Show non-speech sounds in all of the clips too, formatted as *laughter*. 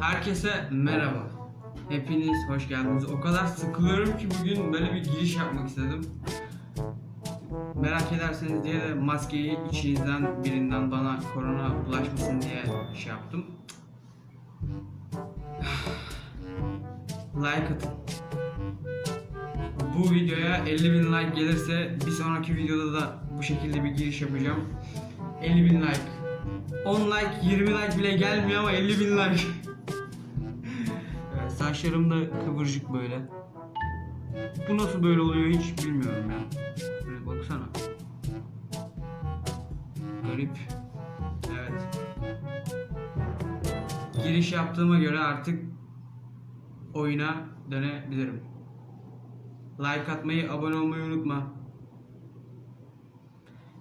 Herkese merhaba. Hepiniz hoş geldiniz. O kadar sıkılıyorum ki bugün böyle bir giriş yapmak istedim. Merak ederseniz diye de maskeyi içinizden birinden bana korona bulaşmasın diye şey yaptım. *sighs* like atın. Bu videoya 50 bin like gelirse bir sonraki videoda da bu şekilde bir giriş yapacağım. 50 bin like. 10 like, 20 like bile gelmiyor ama 50 bin like. Saçlarım da kıvırcık böyle. Bu nasıl böyle oluyor hiç bilmiyorum ya. Böyle baksana. Garip. Evet. Giriş yaptığıma göre artık oyuna dönebilirim. Like atmayı, abone olmayı unutma.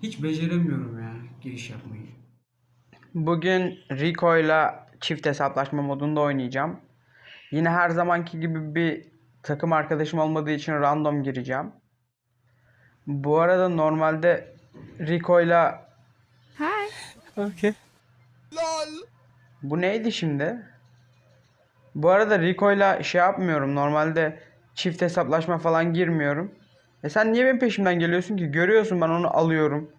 Hiç beceremiyorum ya giriş yapmayı. Bugün Rico ile çift hesaplaşma modunda oynayacağım. Yine her zamanki gibi bir takım arkadaşım olmadığı için random gireceğim. Bu arada normalde Rico ile Hi. Okay. bu neydi şimdi? Bu arada Rico ile şey yapmıyorum. Normalde çift hesaplaşma falan girmiyorum. E sen niye benim peşimden geliyorsun ki? Görüyorsun ben onu alıyorum.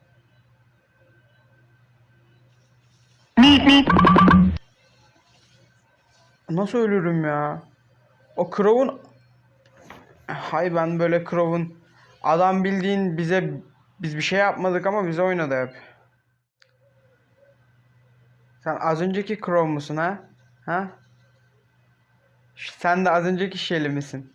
Nasıl ölürüm ya? O Crow'un... Hay ben böyle Crow'un... Adam bildiğin bize... Biz bir şey yapmadık ama bize oynadı hep. Sen az önceki Crow musun ha? Ha? Sen de az önceki Shelly misin?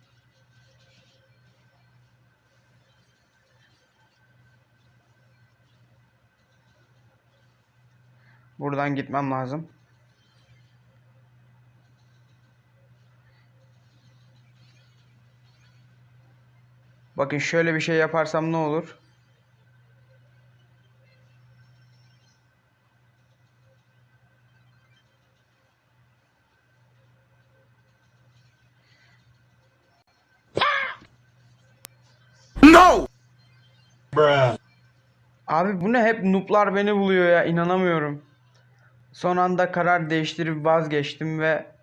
Buradan gitmem lazım. Bakın şöyle bir şey yaparsam ne olur? No! Abi bu ne hep noob'lar beni buluyor ya inanamıyorum. Son anda karar değiştirip vazgeçtim ve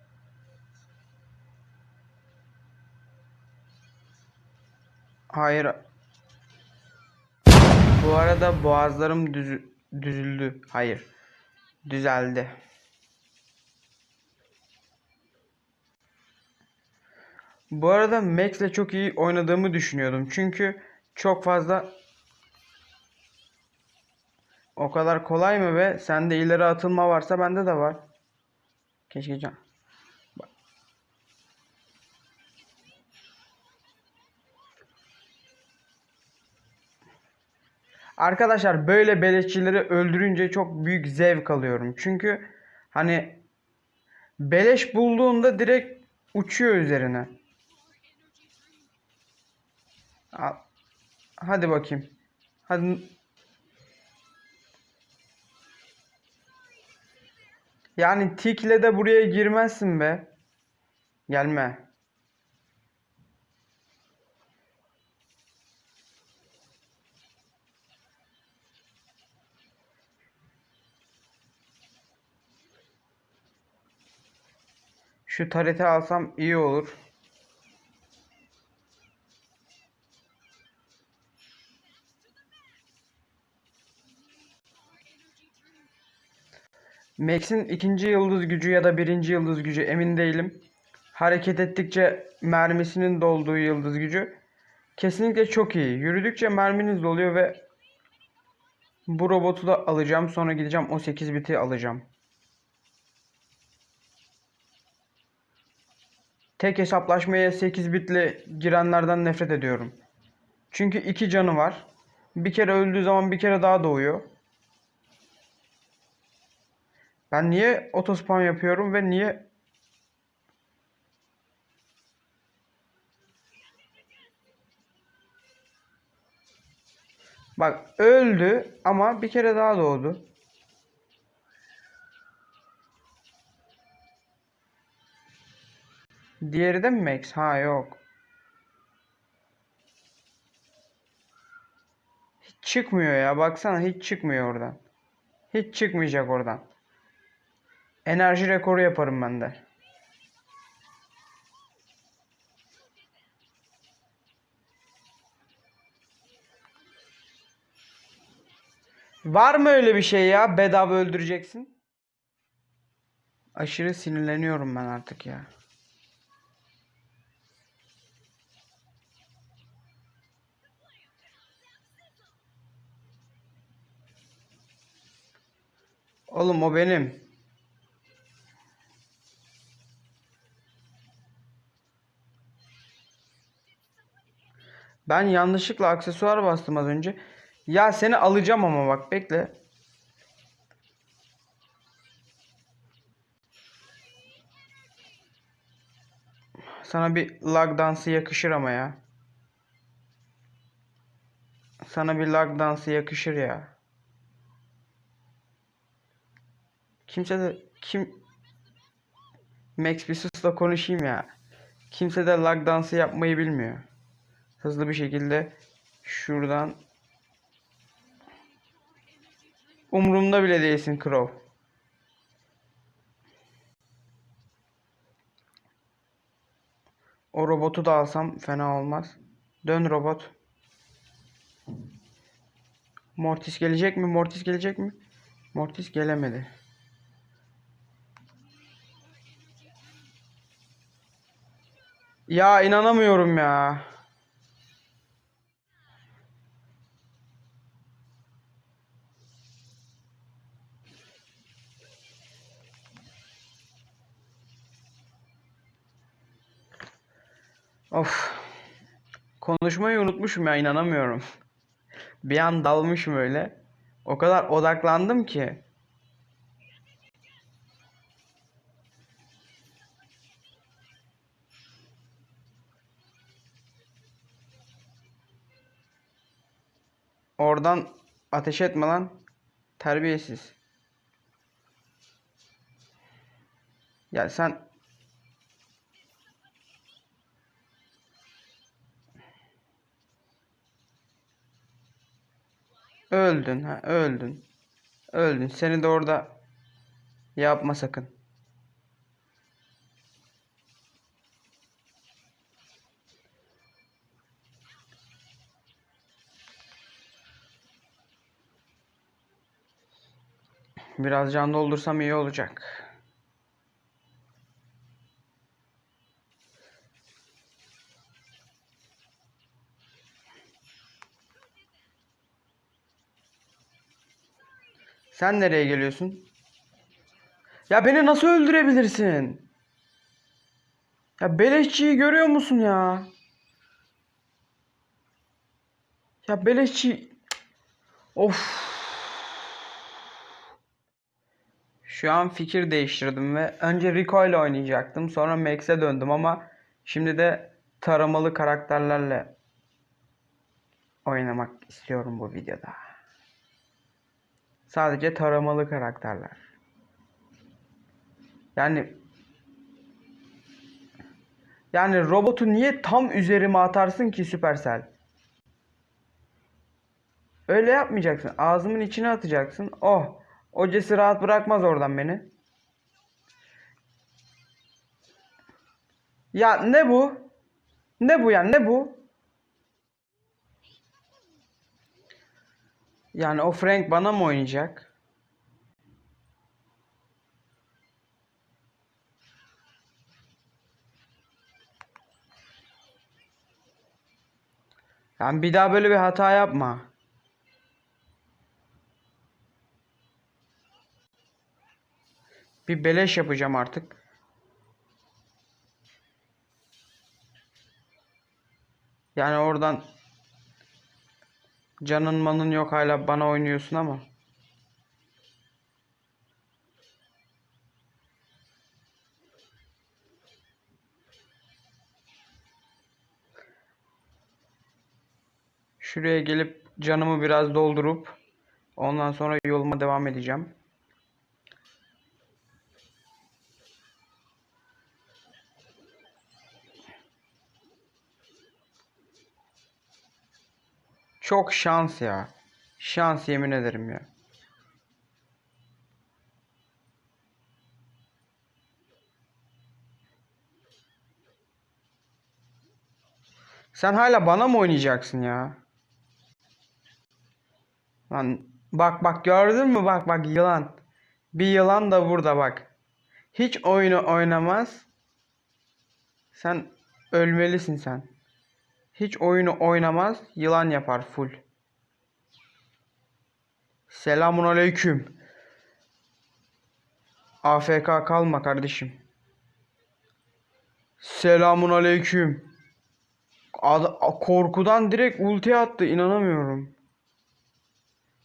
Hayır. Bu arada boğazlarım düzü- düzüldü. Hayır. Düzeldi. Bu arada Max'le çok iyi oynadığımı düşünüyordum. Çünkü çok fazla o kadar kolay mı be? Sende ileri atılma varsa bende de var. Keşke can. Arkadaşlar böyle beleşçileri öldürünce çok büyük zevk alıyorum. Çünkü hani beleş bulduğunda direkt uçuyor üzerine. Hadi bakayım. Hadi Yani tikle de buraya girmezsin be. Gelme. Şu tarete alsam iyi olur. Max'in ikinci yıldız gücü ya da birinci yıldız gücü emin değilim. Hareket ettikçe mermisinin dolduğu yıldız gücü. Kesinlikle çok iyi. Yürüdükçe merminiz doluyor ve bu robotu da alacağım. Sonra gideceğim o 8 biti alacağım. Tek hesaplaşmaya 8 bitle girenlerden nefret ediyorum. Çünkü iki canı var. Bir kere öldüğü zaman bir kere daha doğuyor. Ben niye otospam yapıyorum ve niye Bak öldü ama bir kere daha doğdu. Diğeri de mi Max? Ha yok. Hiç çıkmıyor ya. Baksana hiç çıkmıyor oradan. Hiç çıkmayacak oradan. Enerji rekoru yaparım ben de. Var mı öyle bir şey ya? Bedava öldüreceksin. Aşırı sinirleniyorum ben artık ya. Oğlum o benim. Ben yanlışlıkla aksesuar bastım az önce. Ya seni alacağım ama bak bekle. Sana bir lag dansı yakışır ama ya. Sana bir lag dansı yakışır ya. Kimse de kim Max bir konuşayım ya. Kimse de lag dansı yapmayı bilmiyor. Hızlı bir şekilde şuradan Umurumda bile değilsin Crow. O robotu da alsam fena olmaz. Dön robot. Mortis gelecek mi? Mortis gelecek mi? Mortis gelemedi. Ya inanamıyorum ya. Of. Konuşmayı unutmuşum ya inanamıyorum. Bir an dalmışım öyle. O kadar odaklandım ki. Oradan ateş etme lan. Terbiyesiz. Ya sen öldün ha öldün. Öldün. Seni de orada yapma sakın. Biraz can doldursam iyi olacak. Sen nereye geliyorsun? Ya beni nasıl öldürebilirsin? Ya beleşçiyi görüyor musun ya? Ya beleşçi... Of. Şu an fikir değiştirdim ve önce Rico ile oynayacaktım. Sonra Max'e döndüm ama şimdi de taramalı karakterlerle oynamak istiyorum bu videoda. Sadece taramalı karakterler. Yani yani robotu niye tam üzerime atarsın ki Supercell? Öyle yapmayacaksın. Ağzımın içine atacaksın. Oh. Ocesi rahat bırakmaz oradan beni. Ya ne bu? Ne bu ya? Ne bu? Yani o Frank bana mı oynayacak? Yani bir daha böyle bir hata yapma. Bir beleş yapacağım artık. Yani oradan canın manın yok hala bana oynuyorsun ama. Şuraya gelip canımı biraz doldurup ondan sonra yoluma devam edeceğim. Çok şans ya. Şans yemin ederim ya. Sen hala bana mı oynayacaksın ya? Lan Bak bak gördün mü? Bak bak yılan. Bir yılan da burada bak. Hiç oyunu oynamaz. Sen ölmelisin sen. Hiç oyunu oynamaz. Yılan yapar full. Selamun aleyküm. AFK kalma kardeşim. Selamun aleyküm. Ad- korkudan direkt ulti attı. inanamıyorum.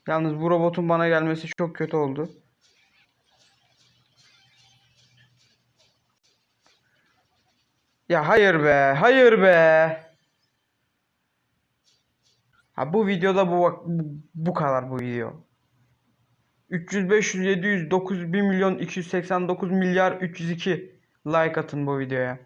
Yalnız bu robotun bana gelmesi çok kötü oldu. Ya hayır be, hayır be. Ha bu videoda bu bu, kadar bu video. 300 500 700 900 1 milyon 289 milyar 302 like atın bu videoya.